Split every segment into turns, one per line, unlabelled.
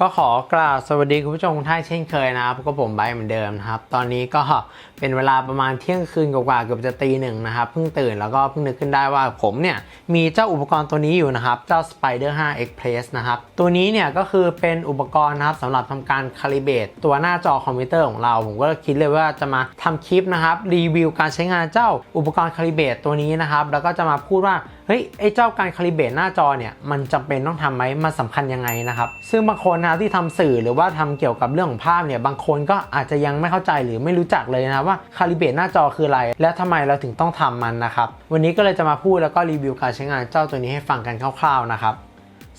ก็ขอกราบสวัสดีคุณผู้ชมทุกท่านเช่นเคยนะครับก็ผมไบเหมือนเดิมนะครับ ตอนนี้ก็เป็นเวลาประมาณเที่ยงคืนกว่าๆเกือบจะตีหนึ่งนะครับเพิ่งตื่นแล้วก็เพิ่งนึกขึ้นได้ว่าผมเนี่ย มีเจ้าอุปกรณ์ตัวนี้อยู่นะครับ เจ้า Spider 5 Express นะครับ ตัวนี้เนี่ยก็คือเป็นอุปกรณ์นะครับสำหรับทำการคาลิเบตตัวหน้าจอคอมพิวเตอร์ของเรา ผมก็คิดเลยว่าจะมาทำคลิปนะครับรีวิวการใช้งานเจ้าอุปกรณ์คาลิเบตตัวนี้นะครับแล้วก็จะมาพูดว่าเฮ้ยไอ้เจ้าการคาลิเบตหน้าจอเนี่ยมันจำเป็นต้องทำไหมมันสำคัญยังไงนะครับ ซึ่งบางคนนะที่ทำสื่อหรือว่าทำเกี่ยวกับเรื่องของภาพเนี่ยบางคนก็อาจจะยังไม่เข้าใจหรือไม่รู้จักเลยนะครับว่าคาลิเบตหน้าจอคืออะไร และทำไมเราถึงต้องทำมันนะครับวันนี้ก็เลยจะมาพูดแล้วก็รีวิวการใช้งานเจ้าตัวนี้ให้ฟังกันคร่าวๆนะครับ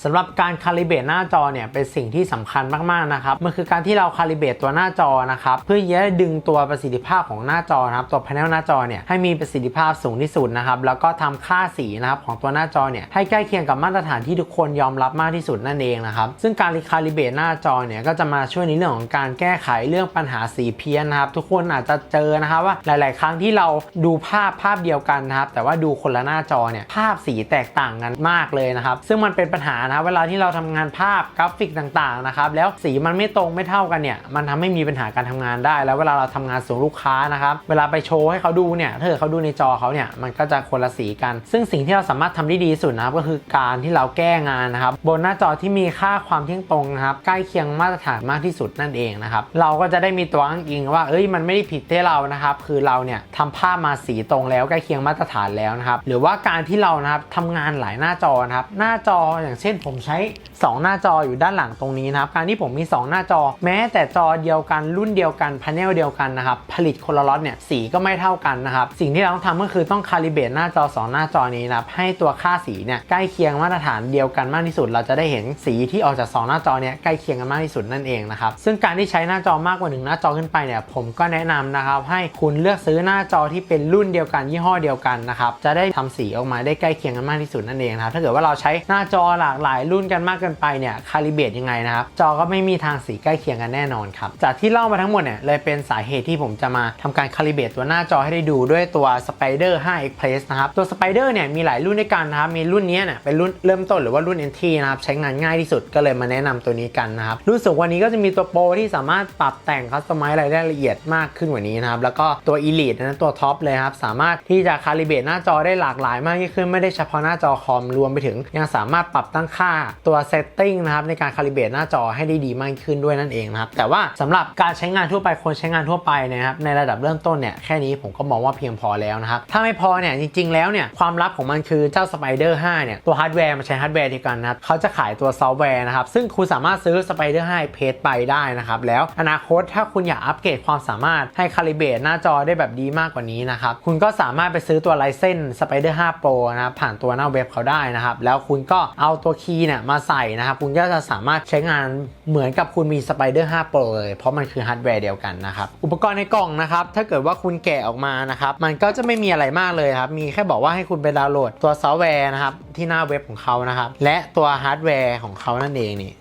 สำหรับการคาลิเบตหน้าจอเนี่ยเป็นสิ่งที่สำคัญมากๆนะครับมันคือการที่เราคาลิเบตตัวหน้าจอนะครับเพื่อจะได้ดึงตัวประสิทธิภาพของหน้าจอนะครับตัว panel หน้าจอเนี่ยให้มีประสิทธิภาพสูงที่สุดนะครับแล้วก็ทำค่าสีนะครับของตัวหน้าจอเนี่ยให้ใกล้เคียงกับมาตรฐานที่ทุกคนยอมรับมากที่สุดนั่นเองนะครับซึ่งการคาลิเบตหน้าจอเนี่ยก็จะมาช่วยในเรื่องของการแก้ไขเรื่องปัญหาสีเพี้ยนนะครับทุกคนอาจจะเจอนะครับว่าหลาย ๆ ครั้งที่เราดูภาพภาพเดียวกันนะครับแต่ว่าดูคนละหน้าจอเนี่ยภาพสีแตกต่างกันมากเลยนะครับซึ่งมันเป็นปัญหานะเวลาที่เราทำงานภาพกราฟิกต่างๆนะครับแล้วสีมันไม่ตรงไม่เท่ากันเนี่ยมันทำให้มีปัญหาการทำงานได้ แล้วเวลาเราทำงานส่งลูกค้านะครับเวลาไปโชว์ให้เขาดูเนี่ยถ้าเกิดเขาดูในจอเขาเนี่ยมันก็จะคนละสีกัน ซึ่งสิ่งที่เราสามารถทำได้ดีสุดนะครับก็คือการที่เราแก้งานนะครับบนหน้าจอที่มีค่าความเที่ยงตรงนะครับใกล้เคียงมาตรฐานมากที่สุดนั่นเองนะครับเราก็จะได้มีตัวอ้างอิงว่าเอ้ยมันไม่ได้ผิดที่เรานะครับคือเราเนี่ยทำภาพมาสีตรงแล้วใกล้เคียงมาตรฐานแล้วนะครับหรือว่าการที่เรานะครับทำงานหลายหน้าจอนะครับหน้าจออย่างเช่นผมใช้ 2 หน้าจออยู่ด้านหลังตรงนี้นะครับ การที่ผมมี 2 หน้าจอ แม้แต่จอเดียวกันรุ่นเดียวกันพาเนลเดียวกันนะครับ ผลิตคนละล็อตเนี่ยสีก็ไม่เท่ากันนะครับ สิ่งที่เราต้องทำก็คือต้องคาลิเบตหน้าจอ 2 หน้าจอนี้นะครับ ให้ตัวค่าสีเนี่ยใกล้เคียงมาตรฐานเดียวกันมากที่สุด เราจะได้เห็นสีที่ออกจาก 2 หน้าจอเนี่ยใกล้เคียงกันมากที่สุดนั่นเองนะครับ ซึ่งการที่ใช้หน้าจอมากกว่า1หน้าจอขึ้นไปเนี่ยผมก็แนะนำนะครับให้คุณเลือกซื้อหน้าจอที่เป็นรุ่นเดียวกันยี่ห้อเดียวกันนะครับจะได้ทำสีออกมาได้ใกล้เคียงกันมากที่สุดนั่นเองนะครับถ้าเกิดว่าเราใช้หน้าจอหลากหลายรุ่นกันมากเกินไปเนี่ยคาลิเบตยังไงนะครับจอก็ไม่มีทางสีใกล้เคียงกันแน่นอนครับจากที่เล่ามาทั้งหมดเนี่ยเลยเป็นสาเหตุที่ผมจะมาทำการคาลิเบตตัวหน้าจอให้ได้ดูด้วยตัว Spider 5 Express นะครับตัว Spider เนี่ยมีหลายรุ่นด้วยกันนะครับมีรุ่นนี้เนี่ยเป็นรุ่นเริ่มต้นหรือว่ารุ่น NT นะครับใช้งานง่ายที่สุดก็เลยมาแนะนำตัวนี้กันนะครับรู้สึกวันนี้ก็จะมีตัวโปรที่สามารถปรับแต่งคัสตอมไมซ์รได้ละเอียดมากขึ้นกว่านี้นะครับแล้วก็ตัว Elite นะตัวท็อปเลยครับสามารถที่จะคาลิเบตหน้าจอได้หลากหลายมากยิ่งขึ้นไม่ได้เฉพาะหน้าจอคอมรวมไปถึง ยังสามารถปรับตั้งค่าตัวเซตติ้งนะครับในการคาลิเบตหน้าจอให้ได้ดีมากขึ้นด้วยนั่นเองนะครับแต่ว่าสำหรับการใช้งานทั่วไปคนใช้งานทั่วไปนะครับในระดับเริ่มต้นเนี่ยแค่นี้ผมก็มองว่าเพียงพอแล้วนะครับถ้าไม่พอเนี่ยจริง ๆ แล้วเนี่ยความลับของมันคือเจ้า Spider 5เนี่ยตัวฮาร์ดแวร์มันใช้ฮาร์ดแวร์เดียวกันนะครับเขาจะขายตัวซอฟต์แวร์นะครับซึ่งคุณสามารถซื้อ Spider 5เพจไปได้นะครับแล้วอนาคตถ้าคุณอยากอัปเกรดความสามารถให้คาลิเบตหน้าจอได้แบบดีมากกว่านี้นะครับคุณก็สามารถไปซื้อตัวไลเซน Spider 5 Pro นะครับผ่านตัวหน้าเว็บเขาได้นะครับแล้วคุณก็เอาตัวคีย์เนี่ยมาใส่นะครับคุณก็จะสามารถใช้งานเหมือนกับคุณมี Spider 5 Pro เลย เพราะมันคือฮาร์ดแวร์เดียวกันนะครับ อุปกรณ์ในกล่องนะครับ ถ้าเกิดว่าคุณแกะออกมานะครับ มันก็จะไม่มีอะไรมากเลยครับ มีแค่บอกว่าให้คุณไปดาวน์โหลดตัวซอฟต์แวร์นะครับ ที่หน้าเว็บของเขานะครับ และตัวฮาร์ดแวร์ของเขานั่นเองนี่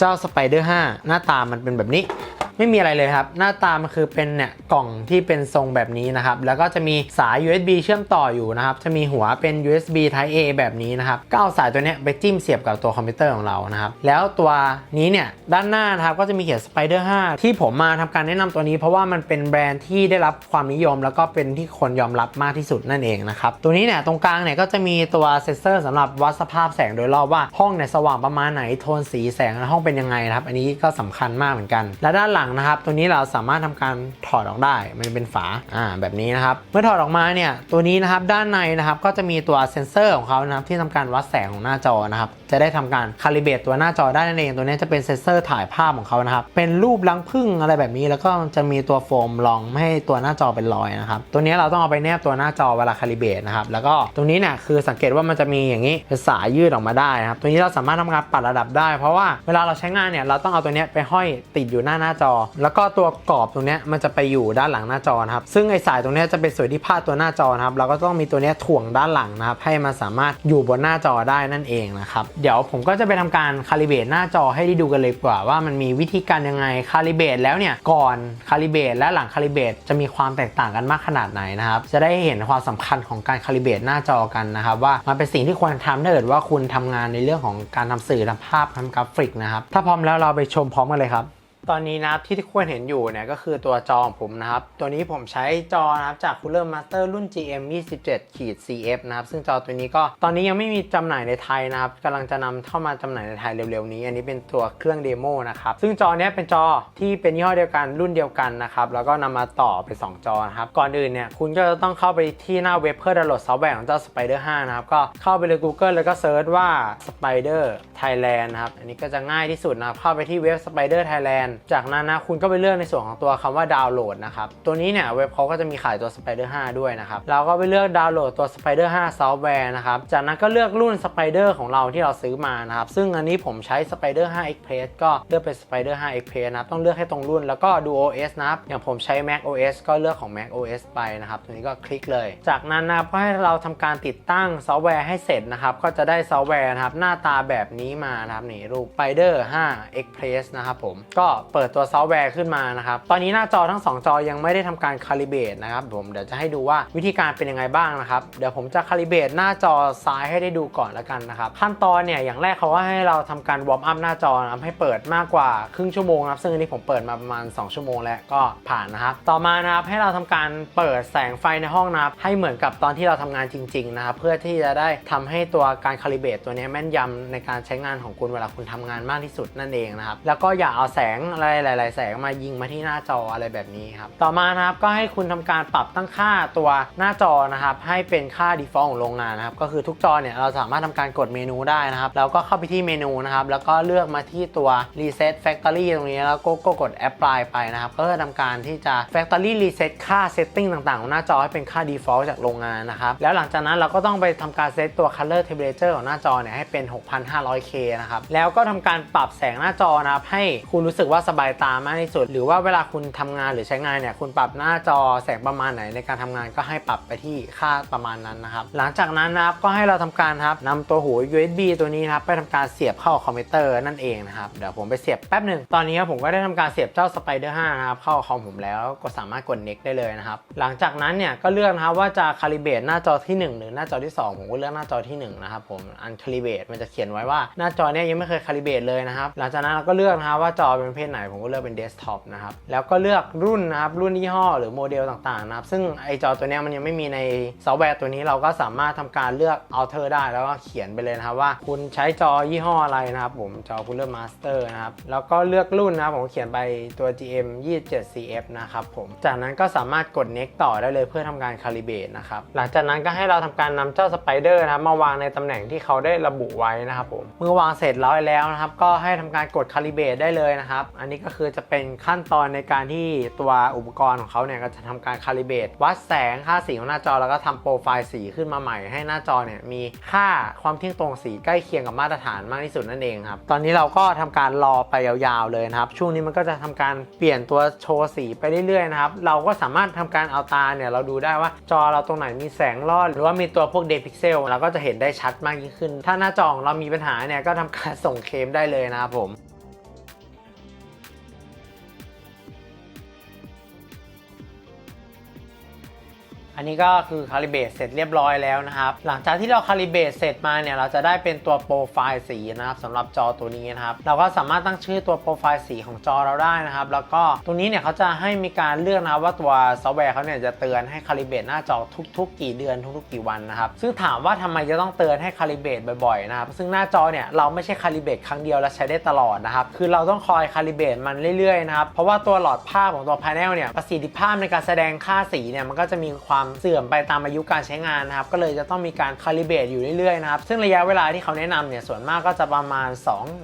เจ้า Spider 5หน้าตามันเป็นแบบนี้ ไม่มีอะไรเลยครับ หน้าตามันคือเป็นเนี่ยกล่องที่เป็นทรงแบบนี้นะครับ แล้วก็จะมีสาย USB เชื่อมต่ออยู่นะครับ จะมีหัวเป็น USB Type A แบบนี้นะครับ ก็เอาสายตัวนี้ไปจิ้มเสียบกับตัวคอมพิวเตอร์ของเรานะครับ แล้วตัวนี้เนี่ยด้านหน้านะครับก็จะมีเขียน Spider 5 ที่ผมมาทำการแนะนำตัวนี้ เพราะว่ามันเป็นแบรนด์ที่ได้รับความนิยม แล้วก็เป็นที่คนยอมรับมากที่สุดนั่นเองนะครับ ตัวนี้เนี่ยตรงกลางเนี่ยก็จะมีตัวเซนเซอร์สำหรับวัดสภาพแสงโดยรอบว่าห้องเนี่ยสว่างประมาณไหนโทนสีแสงในห้องเป็นยังไงนะครับ อันนี้ก็สำคัญมากเหมือนกัน และด้านหลังนะครับ ตัวนี้เราสามารถทำการถอดออกได้ มันเป็นฝาอ่าแบบนี้นะครับ เมื่อถอดออกมาเนี่ยตัวนี้นะครับด้านในนะครับก็จะมีตัวเซนเซอร์ของเขานะครับที่ทำการวัดแสงของหน้าจอนะครับจะได้ทำการคาลิเบตตัวหน้าจอได้นั่นเองตัวนี้จะเป็นเซนเซอร์ถ่ายภาพของเขานะครับเป็นรูปลังผึ้งอะไรแบบนี้ แล้วก็จะมีตัวโฟมรองไม่ให้ตัวหน้าจอเป็นรอยนะครับตัวนี้เราต้องเอาไปแนบตัวหน้าจอเวลาคาลิเบตนะครับแล้วก็ตรงนี้เนี่ยคือสังเกตว่ามันจะมีอย่างนี้เป็นสายยืดออกมาได้นะครับตัวนี้เราสามารถทำการปรับระดับได้ เพราะว่าเวลาเราใช้งานเนี่ยเราต้องเอาตัวเนี้ยไปห้อยติดอยู่หน้าหน้าจอ แล้วก็ตัวกรอบตรงเนี้ยมันจะไปอยู่ด้านหลังหน้าจอนะครับซึ่งไอสายตรงเนี้ยจะเป็นส่วนที่พาดตัวหน้าจอนะครับเราก็ต้องมีตัวเนี้ยถ่วงด้านหลังนะครับให้มันสามารถอยู่บนหน้าจอได้นั่นเองนะครับเดี๋ยวผมก็จะไปทำการคาลิเบตหน้าจอให้ได้ดูกันเลยกว่าว่ามันมีวิธีการยังไงคาลิเบตแล้วเนี่ยก่อนคาลิเบตและหลังคาลิเบตจะมีความแตกต่างกันมากขนาดไหนนะครับจะได้เห็นความสำคัญของการคาลิเบตหน้าจอกันนะครับว่ามันเป็นสิ่งที่ควรทำถ้าเกิดว่าคุณทำงานในเรื่องของการทำสื่อทำภาพทำกราฟิกนะครับถ้าพร้อมแล้วเราไปชมพร้อมกันเลยครับ ตอนนี้นะครับที่ที่ควรเห็นอยู่เนี่ยก็คือตัวจอของผมนะครับ ตัวนี้ผมใช้จอนะครับจาก Cooler Master รุ่น GM 27ขีด CF นะครับ ซึ่งจอตัวนี้ก็ตอนนี้ยังไม่มีจำหน่ายในไทยนะครับกำลังจะนำเข้ามาจำหน่ายในไทยเร็วๆนี้ อันนี้เป็นตัวเครื่องเดโมนะครับ ซึ่งจอเนี้ยเป็นจอที่เป็นยี่ห้อเดียวกันรุ่นเดียวกันนะครับ แล้วก็นำมาต่อเป็นสองจอนะครับ ก่อนอื่นเนี่ยคุณก็จะต้องเข้าไปที่หน้าเว็บเพื่อดาวน์โหลดซอฟต์แวร์ของเจ้า Spider 5นะครับก็เข้าไปเลย Google แล้วก็เซิร์ชว่า Spider Thailand นะครับอันนี้ก็จะง่ายที่สุดนะครับเข้าไปที่เว็บ Spider Thailand จากนั้นนะคุณก็ไปเลือกในส่วนของตัวคำว่าดาวน์โหลดนะครับ ตัวนี้เนี่ยเว็บเขาก็จะมีขายตัว Spider 5 ด้วยนะครับเราก็ไปเลือกดาวน์โหลดตัว Spider 5 ซอฟต์แวร์นะครับ จากนั้นก็เลือกรุ่น Spider ของเราที่เราซื้อมานะครับ ซึ่งอันนี้ผมใช้ Spider 5 Express ก็เลือกเป็น Spider 5 Express นะครับต้องเลือกให้ตรงรุ่นแล้วก็ดู OS นะครับอย่างผมใช้ Mac OS ก็เลือกของ Mac OS ไปนะครับตัวนี้ก็คลิกเลย จากนั้นนะครับก็ให้เราทำการติดตั้งซอฟต์แวร์ให้เสร็จนะครับก็จะได้ซอฟต์แวร์นะครับหน้าตาแบบนี้มานะครับนี่รูป Spider 5 Express นะครับผมก็เปิดตัวซอฟต์แวร์ขึ้นมานะครับ ตอนนี้หน้าจอทั้ง 2 จอยังไม่ได้ทำการคาลิเบตนะครับผมเดี๋ยวจะให้ดูว่าวิธีการเป็นยังไงบ้างนะครับ เดี๋ยวผมจะคาลิเบตหน้าจอซ้ายให้ได้ดูก่อนแล้วกันนะครับ ขั้นตอนเนี่ยอย่างแรกเขาว่าให้เราทำการวอร์มอัพหน้าจอนะครับให้เปิดมากกว่าครึ่งชั่วโมงครับซึ่งอันนี้ผมเปิดมาประมาณ 2 ชั่วโมงแล้วก็ผ่านนะครับ ต่อมานะครับให้เราทำการเปิดแสงไฟในห้องนะครับให้เหมือนกับตอนที่เราทำงานจริงๆนะครับเพื่อที่จะได้ทำให้ตัวการคาลิเบตตัวนี้แม่นยำในการใช้งานของคุณเวลาคุณทำงานมากที่สุดนั่นเองนะครับแล้วก็อย่าเอาแสงอะไรหลาย ๆ แสงมายิงมาที่หน้าจออะไรแบบนี้ครับ ต่อมานะครับก็ให้คุณทำการปรับตั้งค่าตัวหน้าจอนะครับ ให้เป็นค่า default ของโรงงานนะครับ ก็คือทุกจอเนี่ยเราสามารถทำการกดเมนูได้นะครับแล้วก็เข้าไปที่เมนูนะครับ แล้วก็เลือกมาที่ตัว reset factory ตรงนี้แล้วก็ก็กด apply ไปนะครับก็จะทำการที่จะ factory reset ค่า setting ต่าง ๆ ของหน้าจอให้เป็นค่า default จากโรงงานนะครับ แล้วหลังจากนั้นเราก็ต้องไปทำการเซตตัว color temperature ของหน้าจอเนี่ยให้เป็น 6,500K นะครับแล้วก็ทำการปรับแสงหน้าจอนะครับให้คุณรู้สึกว่าสบายตามากที่สุด หรือว่าเวลาคุณทำงานหรือใช้งานเนี่ยคุณปรับหน้าจอแสงประมาณไหนในการทำงานก็ให้ปรับไปที่ค่าประมาณนั้นนะครับ หลังจากนั้นนะครับก็ให้เราทำการครับนำตัวหู USB ตัวนี้นะครับไปทำการเสียบเข้าคอมพิวเตอร์นั่นเองนะครับเดี๋ยวผมไปเสียบแป๊บหนึ่งตอนนี้ผมก็ได้ทำการเสียบเจ้า Spider 5นะครับเข้าคอมผมแล้วก็สามารถกด next ได้เลยนะครับหลังจากนั้นเนี่ยก็เลือกนะครับว่าจะคาลิเบรตหน้าจอที่ 1 หรือหน้าจอที่ 2 ผมก็เลือกหน้าจอที่1นะครับผมอันคาลิเบรตมันจะเขียนไว้ว่าหน้าจอเนี่ยยังไม่เคยคาลิเบตเลยนะครับหลังจากนั้นเราก็เลือกนะครับว่าจอเป็นประเภทไหนผมก็เลือกเป็นเดสก์ท็อปนะครับ แล้วก็เลือกรุ่นนะครับ รุ่นยี่ห้อหรือโมเดลต่างๆนะครับ ซึ่งไอจอตัวนี้มันยังไม่มีในซอฟต์แวร์ตัวนี้เราก็สามารถทำการเลือก alter ได้แล้วก็เขียนไปเลยนะครับว่าคุณใช้จอยี่ห้ออะไรนะครับ ผมจอ Cooler Master นะครับ แล้วก็เลือกรุ่นนะครับผมเขียนไปตัว GM 27 CF นะครับผม จากนั้นก็สามารถกด next ต่อได้เลยเพื่อทำการคาลิเบรตนะครับ หลังจากนั้นก็ให้เราทำการนำเจ้า Spider นะครับมาวางในตำแหน่งที่เขาได้ระบุไว้นะครับผม เมื่อวางเสร็จร้อยแล้วนะครับ ก็ให้ทำการกดคาลิเบตได้เลยนะครับอันนี้ก็คือจะเป็นขั้นตอนในการที่ตัวอุปกรณ์ของเขาเนี่ยก็จะทำการคาลิเบตวัดแสงค่าสีของหน้าจอแล้วก็ทำโปรไฟล์สีขึ้นมาใหม่ให้หน้าจอเนี่ยมีค่าความเที่ยงตรงสีใกล้เคียงกับมาตรฐานมากที่สุดนั่นเองครับตอนนี้เราก็ทำการรอไปยาวๆเลยนะครับช่วงนี้มันก็จะทำการเปลี่ยนตัวโชว์สีไปเรื่อยๆนะครับเราก็สามารถทำการเอาตาเนี่ยเราดูได้ว่าจอเราตรงไหนมีแสงรอด หรือว่ามีตัวพวกเดพิกเซลเราก็จะเห็นได้ชัดมากยิ่งขึ้น ถ้าหน้าจอของเรามีปัญหาเนี่ยก็ทำการส่งเคมได้เลยนะครับผม อันนี้ก็คือคาลิเบตเสร็จเรียบร้อยแล้วนะครับ หลังจากที่เราคาลิเบตเสร็จมาเนี่ยเราจะได้เป็นตัวโปรไฟล์สีนะครับสำหรับจอตัวนี้นะครับ เราก็สามารถตั้งชื่อตัวโปรไฟล์สีของจอเราได้นะครับ แล้วก็ตรงนี้เนี่ยเขาจะให้มีการเลือกนะว่าตัวซอฟต์แวร์เขาเนี่ยจะเตือนให้คาลิเบตหน้าจอทุก ๆ กี่เดือนทุกๆกี่วันนะครับซึ่งถามว่าทำไมจะต้องเตือนให้คาลิเบตบ่อยๆนะครับซึ่งหน้าจอเนี่ยเราไม่ใช่คาลิเบตครั้งเดียวแล้วใช้ได้ตลอดนะครับคือเราต้องคอยคาลิเบตมันเรื่อยๆนะครับเพราะว่าตัวหลอดภาพของตัวพาเนลเนี่ยประสิทธิภาพในการแสดงค่าสีเนี่ยมันก็จะมีความเสื่อมไปตามอายุการใช้งานนะครับก็เลยจะต้องมีการคาลิเบตอยู่เรื่อยๆนะครับซึ่งระยะเวลาที่เขาแนะนำเนี่ยส่วนมากก็จะประมาณ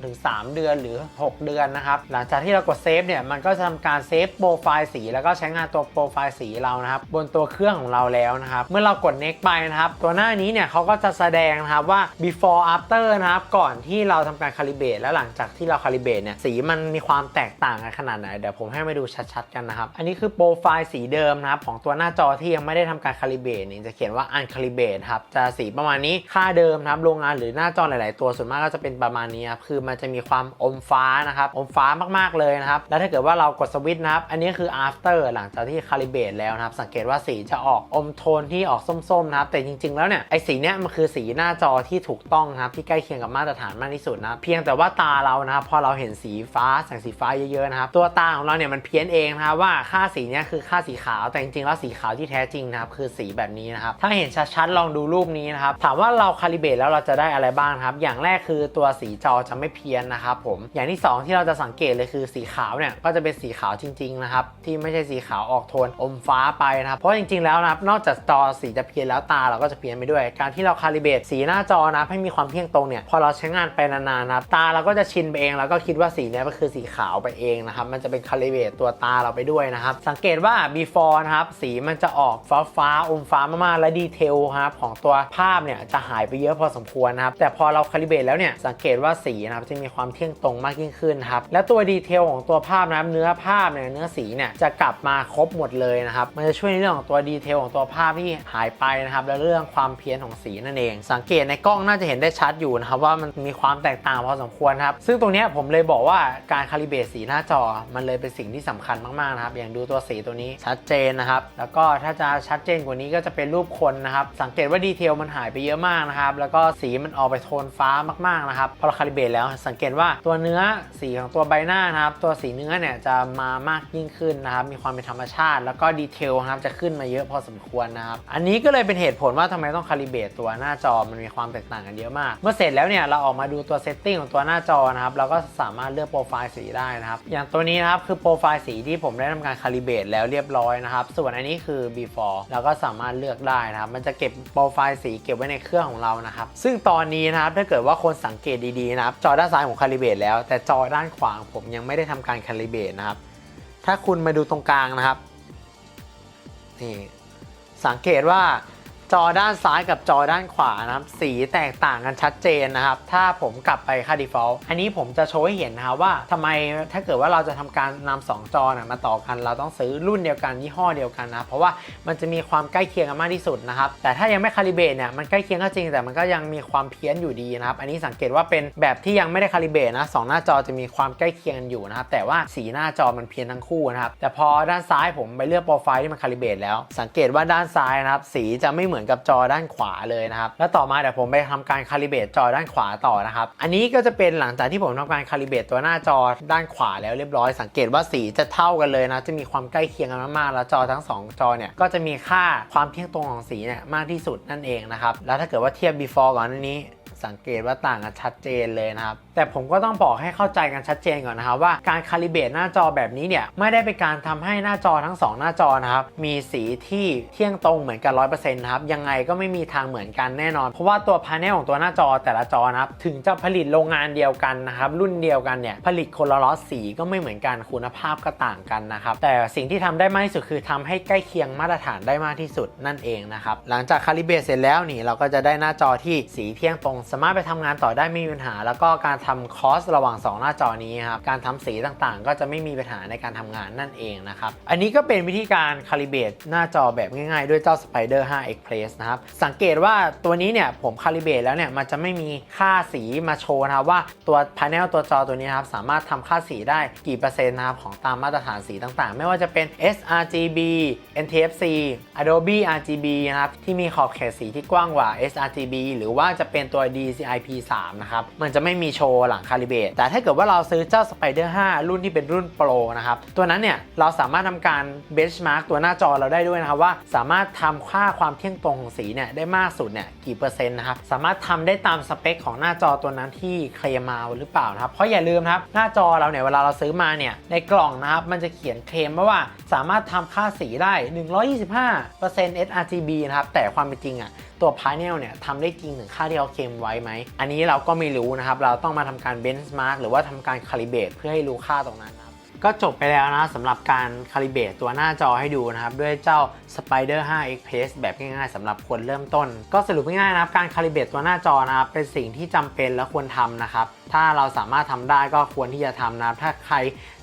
2-3 เดือนหรือ 6 เดือนนะครับหลังจากที่เรากดเซฟเนี่ยมันก็จะทำการเซฟโปรไฟล์สีแล้วก็ใช้งานตัวโปรไฟล์สีเรานะครับบนตัวเครื่องของเราแล้วนะครับเมื่อเรากด next ไปนะครับตัวหน้านี้เนี่ยเขาก็จะแสดงนะครับว่า before after นะครับก่อนที่เราทำการคาลิเบตแล้วหลังจากที่เราคาลิเบตเนี่ยสีมันมีความแตกต่างกันขนาดไหนเดี๋ยวผมให้มาดูชัดๆกันนะครับอันนี้คือโปรไฟล์สีเดิมนะครับของตัวหน้าจอที่ยังไม่ได้ทำการคาลิเบตนี่จะเขียนว่า uncalibrate ครับจะสีประมาณนี้ค่าเดิมครับโรงงานหรือหน้าจอหลาย ๆ ตัวส่วนมากก็จะเป็นประมาณนี้ครับคือมันจะมีความอมฟ้านะครับอมฟ้ามาก ๆ เลยนะครับแล้วถ้าเกิดว่าเรากดสวิตช์นะครับอันนี้คือ after หลังจากที่คาลิเบตแล้วนะครับสังเกตว่าสีจะออกอมโทนที่ออกส้ม ๆ นะครับแต่จริง ๆ แล้วเนี่ยไอสีเนี้ยมันคือสีหน้าจอที่ถูกต้องนะครับที่ใกล้เคียงกับมาตรฐานมากที่สุดนะเพียงแต่ว่าตาเรานะครับพอเราเห็นสีฟ้าแสงสีฟ้าเยอะๆนะครับตัวตาของเราเนี่ยมันเพี้ยนเองนะครับว่าค่าสีเนี้ยคือค่าสีขาวแต่จริงๆแล้วสีขาวที่แท้จริงนะครับคือสีแบบนี้นะครับถ้าเห็นชัดๆลองดูรูปนี้นะครับถามว่าเราคาลิเบตแล้วเราจะได้อะไรบ้างครับอย่างแรกคือตัวสีจอจะไม่เพี้ยนนะครับผมอย่างที่สองที่เราจะสังเกตเลยคือสีขาวเนี่ยก็จะเป็นสีขาวจริงๆนะครับที่ไม่ใช่สีขาวออกโทนอมฟ้าไปนะครับเพราะจริงๆแล้วนะครับนอกจากจอสีจะเพี้ยนแล้วตาเราก็จะเพี้ยนไปด้วย การที่เราคาลิเบตสีหน้าจอนะให้มีความเที่ยงตรงเนี่ยพอเราใช้งานไปนานๆนะครับตาเราก็จะชินไปเองแล้วก็คิดว่าสีเนี้ยก็คือสีขาวไปเองนะครับมันจะเป็นคาลิเบตตัวตาเราไปด้วยนะครับสังเกตว่า before นะครับสีมันจะออกฟ้าฟ้าอมฟ้ามากๆ และดีเทลครับของตัวภาพเนี่ยจะหายไปเยอะพอสมควรนะครับ แต่พอเราคาลิเบรตแล้วเนี่ยสังเกตว่าสีนะครับจะมีความเที่ยงตรงมากยิ่งขึ้นครับ และตัวดีเทลของตัวภาพนะครับเนื้อภาพเนี่ยเนื้อสีเนี่ยจะกลับมาครบหมดเลยนะครับ มันจะช่วยในเรื่องของตัวดีเทลของตัวภาพที่หายไปนะครับ และเรื่องความเพี้ยนของสีนั่นเอง สังเกตในกล้องน่าจะเห็นได้ชัดอยู่นะครับว่ามันมีความแตกต่างพอสมควรครับ ซึ่งตรงนี้ผมเลยบอกว่าการคาลิเบรตสีหน้าจอมันเลยเป็นสิ่งที่สำคัญมากๆนะครับ อย่างดูตัวสีตัวนี้ชัดเจนนะครับ แล้วก็ถ้าจะชัดดเจนกว่านี้ก็จะเป็นรูปคนนะครับ สังเกตว่าดีเทลมันหายไปเยอะมากนะครับ แล้วก็สีมันออกไปโทนฟ้ามากๆนะครับ พอเราคาลิเบรตแล้วสังเกตว่าตัวเนื้อสีของตัวใบหน้านะครับ ตัวสีเนื้อเนี่ยจะมามากยิ่งขึ้นนะครับ มีความเป็นธรรมชาติ แล้วก็ดีเทลนะครับจะขึ้นมาเยอะพอสมควรนะครับ อันนี้ก็เลยเป็นเหตุผลว่าทำไมต้องคาลิเบรตตัวหน้าจอมันมีความแตกต่างกันเยอะมาก เมื่อเสร็จแล้วเนี่ยเราออกมาดูตัวเซตติ้งของตัวหน้าจอนะครับ เราก็สามารถเลือกโปรไฟล์สีได้นะครับ อย่างตัวนี้นะครับคือโปรไฟล์สีที่ผมได้ทำการคาลิเบตแล้วเรียบร้อยนะครับ ส่วนอันนี้คือ before เราก็สามารถเลือกได้นะครับ มันจะเก็บโปรไฟล์สีเก็บไว้ในเครื่องของเรานะครับ ซึ่งตอนนี้นะครับถ้าเกิดว่าคนสังเกตดีๆนะครับ จอด้านซ้ายผมคาลิเบตแล้ว แต่จอด้านขวางผมยังไม่ได้ทำการคาลิเบตนะครับ ถ้าคุณมาดูตรงกลางนะครับนี่สังเกตว่า จอด้านซ้ายกับจอด้านขวานะครับ สีแตกต่างกันชัดเจนนะครับ ถ้าผมกลับไปค่า default อันนี้ผมจะโชว์ให้เห็นนะครับว่าทำไมถ้าเกิดว่าเราจะทำการนำสองจอนะมาต่อกันเราต้องซื้อรุ่นเดียวกันยี่ห้อเดียวกันนะเพราะว่ามันจะมีความใกล้เคียงกันมากที่สุดนะครับ แต่ถ้ายังไม่คาลิเบรตเนี่ยมันใกล้เคียงก็จริง แต่มันก็ยังมีความเพี้ยนอยู่ดีนะครับ อันนี้สังเกตว่าเป็นแบบที่ยังไม่ได้คาลิเบรตนะสองหน้าจอจะมีความใกล้เคียงกันอยู่นะครับแต่ว่าสีหน้าจอมันเพี้ยนทั้งคู่นะครับแต่พอด้านซ้ายผมไปเลือกโปรไฟล์ที่มันคาลิเบตแล้ว สังเกตว่าด้านซ้ายนะครับสีจะไม่เหมือนมือนกับจอด้านขวาเลยนะครับ แล้วต่อมาเดี๋ยวผมไปทำการคาลิเบตจอด้านขวาต่อนะครับ อันนี้ก็จะเป็นหลังจากที่ผมทำการคาลิเบตตัวหน้าจอด้านขวาแล้วเรียบร้อยสังเกตว่าสีจะเท่ากันเลยนะ จะมีความใกล้เคียงกันมากๆ แล้วจอทั้งสองจอเนี่ยก็จะมีค่าความเที่ยงตรงของสีเนี่ยมากที่สุดนั่นเองนะครับ แล้วถ้าเกิดว่าเทียบ before ก่อนหน้านี้ สังเกตว่าต่างกันชัดเจนเลยนะครับ แต่ผมก็ต้องบอกให้เข้าใจกันชัดเจนก่อนนะครับว่าการคาลิเบรตหน้าจอแบบนี้เนี่ยไม่ได้เป็นการทำให้หน้าจอทั้ง 2 หน้าจอนะครับมีสีที่เที่ยงตรงเหมือนกัน 100%นะครับยังไงก็ไม่มีทางเหมือนกันแน่นอน เพราะว่าตัวพาเนลของตัวหน้าจอแต่ละจอนะครับถึงจะผลิตโรงงานเดียวกันนะครับรุ่นเดียวกันเนี่ยผลิตคนละล็อสีก็ไม่เหมือนกันคุณภาพก็ต่างกันนะครับแต่สิ่งที่ทำได้มากที่สุดคือทำให้ใกล้เคียงมาตรฐานได้มากที่สุดนั่นเองนะครับหลังจากคาลิเบรตเสร็จแล้วนี่เราก็จะได้หน้าจอที่สีเที่ยงตรง สามารถไปทำงานต่อได้ไม่มีปัญหา แล้วก็การทำคอสระหว่าง 2 หน้าจอนี้ครับ การทำสีต่างๆ ก็จะไม่มีปัญหาในการทำงานนั่นเองนะครับ อันนี้ก็เป็นวิธีการคาลิเบตหน้าจอแบบง่ายๆ ด้วยเจ้า Spider 5 Express นะครับ สังเกตว่าตัวนี้เนี่ยผมคาลิเบตแล้วเนี่ยมันจะไม่มีค่าสีมาโชว์นะครับว่าตัวพาร์เนลตัวจอตัวนี้นครับสามารถทำค่าสีได้กี่เปอร์เซ็นต์นะครับของตามมาตรฐานสีต่างๆ ไม่ว่าจะเป็น sRGB NTFC Adobe RGB นะครับที่มีขอบเขตสีที่กว้างกว่า sRGB หรือว่าจะเป็นตัว DCI P3 นะครับมันจะไม่มีโชว์หลังคาลิเบตแต่ถ้าเกิดว่าเราซื้อเจ้า Spider 5 รุ่นที่เป็นรุ่นโปรนะครับตัวนั้นเนี่ยเราสามารถทำการ benchmark ตัวหน้าจอเราได้ด้วยนะครับว่าสามารถทำค่าความเที่ยงตรงของสีเนี่ยได้มากสุดเนี่ยกี่เปอร์เซ็นต์นะครับสามารถทำได้ตามสเปคของหน้าจอตัวนั้นที่เคลมมาหรือเปล่านะครับเพราะอย่าลืมครับหน้าจอเราเนี่ยเวลาเราซื้อมาเนี่ยในกล่องนะครับมันจะเขียนเคลมว่าสามารถทำค่าสีได้ 125% sRGB นะครับแต่ความเป็นจริงอะตัวพาเนลเนี่ยทำได้จริงถึงค่าที่เขาเคลมไว้ไหม อันนี้เราก็ไม่รู้นะครับ เราต้องมาทำการเบนช์มาร์กหรือว่าทำการคาลิเบตเพื่อให้รู้ค่าตรงนั้นนะครับ ก็จบไปแล้วนะสำหรับการคาลิเบตตัวหน้าจอให้ดูนะครับ ด้วยเจ้า Spider 5 X p r e s s แบบง่ายๆสำหรับคนเริ่มต้น ก็สรุปง่ายๆนะครับการคาลิเบตตัวหน้าจอนะครับเป็นสิ่งที่จำเป็นและควรทำนะครับถ้าเราสามารถทำได้ก็ควรที่จะทำนะถ้าใคร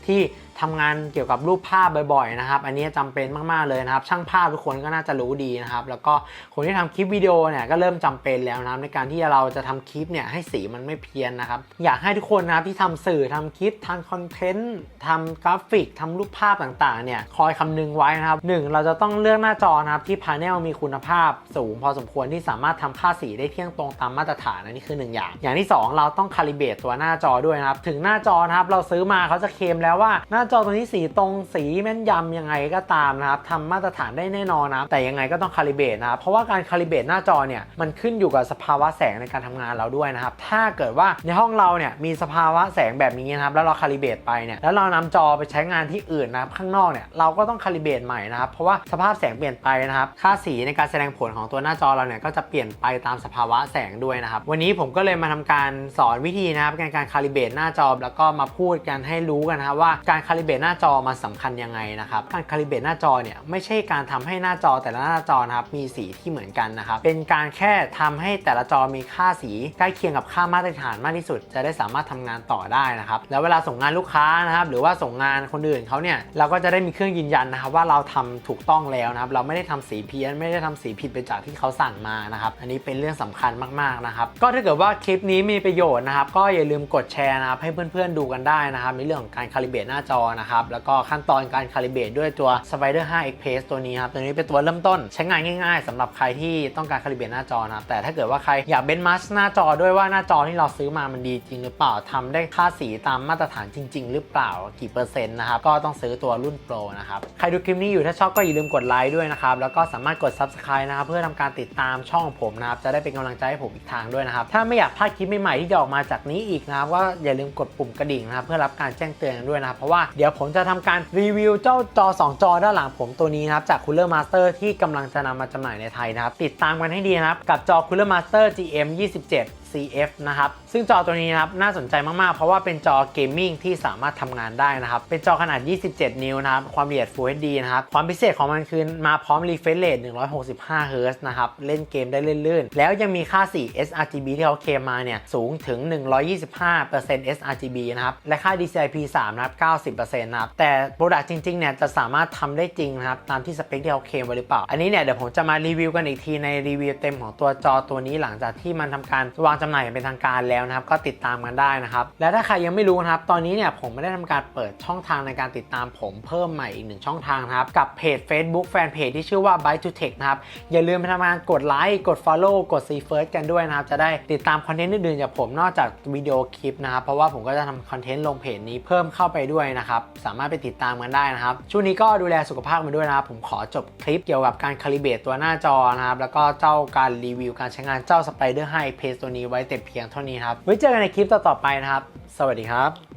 ที่ ทำงานเกี่ยวกับรูปภาพบ่อยๆนะครับ อันนี้จำเป็นมากๆเลยนะครับ ช่างภาพทุกคนก็น่าจะรู้ดีนะครับ แล้วก็คนที่ทำคลิปวิดีโอเนี่ยก็เริ่มจำเป็นแล้วนะครับในการที่เราจะทำคลิปเนี่ยให้สีมันไม่เพี้ยนนะครับ อยากให้ทุกคนนะครับที่ทำสื่อทำคลิปทำคอนเทนต์ทำกราฟิกทำรูปภาพต่างๆเนี่ยคอยคำนึงไว้นะครับหนึ่งเราจะต้องเลือกหน้าจอนะครับที่พาเนลมีคุณภาพสูง พอสมควรที่สามารถทำค่าสีได้เที่ยงตรงตามมาตรฐานอันนี้คือหนึ่งอย่าง อย่างที่สองเราต้องคาลิเบตตัวหน้าจอด้วยนะครับถึงหน้าจอนะครับเราซื้อมาเขาจะเคลมแล้วว่าหน้าจอตัวนี้สีตรงสีแม่นยำยังไงก็ตามนะครับทำมาตรฐานได้แน่นอนนะครับแต่ยังไงก็ต้องคาลิเบตนะครับเพราะว่าการคาลิเบตหน้าจอเนี่ยมันขึ้นอยู่กับสภาวะแสงในการทำงานเราด้วยนะครับถ้าเกิดว่าในห้องเราเนี่ยมีสภาวะแสงแบบนี้นะครับแล้วเราคาลิเบตไปเนี่ยแล้วเรานำจอไปใช้งานที่อื่นนะครับข้างนอกเนี่ยเราก็ต้องคาลิเบตใหม่นะครับเพราะว่าสภาพแสงเปลี่ยนไปนะครับค่าสีในการแสดงผลของตัวหน้าจอเราเนี่ยก็จะเปลี่ยนไปตามสภาวะแสงด้วยนะครับวันนี้ผมก็เลยมาทำการสอนวิธีนะครับในการคาลิเบตหน้าจอแล้วก็มาพูดกันให้รู้กันนะครับว่าการคาาลิเบตหน้าจอมันสำคัญยังไงนะครับ การคาลิเบตหน้าจอเนี่ยไม่ใช่การทำให้หน้าจอแต่ละหน้าจอนะครับมีสีที่เหมือนกันนะครับ เป็นการแค่ทำให้แต่ละจอมีค่าสีใกล้เคียงกับค่ามาตรฐานมากที่สุด จะได้สามารถทำงานต่อได้นะครับ แล้วเวลาส่งงานลูกค้านะครับหรือว่าส่งงานคนอื่นเขาเนี่ยเราก็จะได้มีเครื่องยืนยันนะครับว่าเราทำถูกต้องแล้วนะครับเราไม่ได้ทำสีเพี้ยนไม่ได้ทำสีผิดไปจากที่เขาสั่งมานะครับอันนี้เป็นเรื่องสำคัญมากๆนะครับก็ถ้าเกิดว่าคลิปนี้มีประโยชน์นะครับก็อย่าลืมกดแชร์นะครับให้เพื่อนๆดูกันได้นะครับในเรื่องของการคาลิเบตหน้าจอนะครับ แล้วก็ขั้นตอนการคาลิเบตด้วยตัว Spider 5 Express ตัวนี้ครับ ตัวนี้เป็นตัวเริ่มต้นใช้งานง่าย ๆสำหรับใครที่ต้องการคาลิเบตหน้าจอนะครับ แต่ถ้าเกิดว่าใครอยากเบนมาสหน้าจอด้วยว่าหน้าจอที่เราซื้อมามันดีจริงหรือเปล่าทำได้ค่าสีตามมาตรฐานจริง ๆ หรือเปล่ากี่เปอร์เซ็นต์นะครับก็ต้องซื้อตัวรุ่นโปรนะครับใครดูคลิปนี้อยู่ถ้าชอบก็อย่าลืมกดไลค์ด้วยนะครับแล้วก็สามารถกด Subscribe นะครับเพื่อทำการติดตามช่องผมนะครับจะได้เป็นกำลังใจให้ผมอีกทางด้วยนะครับถ้าไม่อยากพลาดคลิปใหม่ๆที่จะออกมาจากนี้อีกนะครับก็อย่าลืมกดปุ่มกระดิ่งนะครับเพื่อรับการแจ้งเตือนด้วยนะครับเพราะว่าเดี๋ยวผมจะทำการรีวิวเจ้าจอ 2 จอด้านหลังผมตัวนี้นะครับจาก Cooler Master ที่กำลังจะนำมาจำหน่ายในไทยนะครับ ติดตามกันให้ดีนะครับ กับจอ Cooler Master GM 27 CF นะครับ ซึ่งจอตัวนี้นะครับน่าสนใจมาก ๆ เพราะว่าเป็นจอเกมมิ่งที่สามารถทำงานได้นะครับ เป็นจอขนาด 27 นิ้วนะครับ ความละเอียด Full HD นะครับ ความพิเศษของมันคือมาพร้อม refresh rate 165 Hz นะครับ เล่นเกมได้ลื่น ๆ แล้วยังมีค่าสี sRGB ที่เขาเคลมมาเนี่ย สูงถึง 125% sRGB นะครับ และค่า DCI P3 นะครับ 90%นะครับ แต่ Product จริง ๆ เนี่ยจะสามารถทำได้จริงนะครับตามที่สเปคที่เขาเคลมไว้หรือเปล่า อันนี้เนี่ยเดี๋ยวผมจะมารีวิวกันอีกทีในรีวิวเต็มของตัวจอตัวนี้หลังจากที่มันทำการวางจำหน่ายอย่างเป็นทางการแล้วนะครับ ก็ติดตามกันได้นะครับ และถ้าใครยังไม่รู้นะครับ ตอนนี้เนี่ยผมไม่ได้ทำการเปิดช่องทางในการติดตามผมเพิ่มใหม่อีกหนึ่งช่องทางนะครับ กับเพจ Facebook แฟนเพจที่ชื่อว่า Byte to Tech นะครับ อย่าลืมไปทำการกดไลค์กด Follow กด See First กันด้วยนะครับ จะได้ติดตามคอนเทนต์อื่นๆจากผมนอกจากวิดีโอคลิปนะครับ เพราะว่าผมก็จะทำคอนเทนต์ลงเพจนี้เพิ่มเข้าไปด้วยนะครับสามารถไปติดตามกันได้นะครับช่วงนี้ก็ดูแลสุขภาพมาด้วยนะครับผมขอจบคลิปเกี่ยวกับการคาลิเบตตัวหน้าจอนะครับแล้วก็เจ้าการรีวิวการใช้งานเจ้า Spider 5 Pace ตัวนี้ไว้แต่เพียงเท่านี้ครับ ไว้เจอกันในคลิปต่อๆไปนะครับ สวัสดีครับ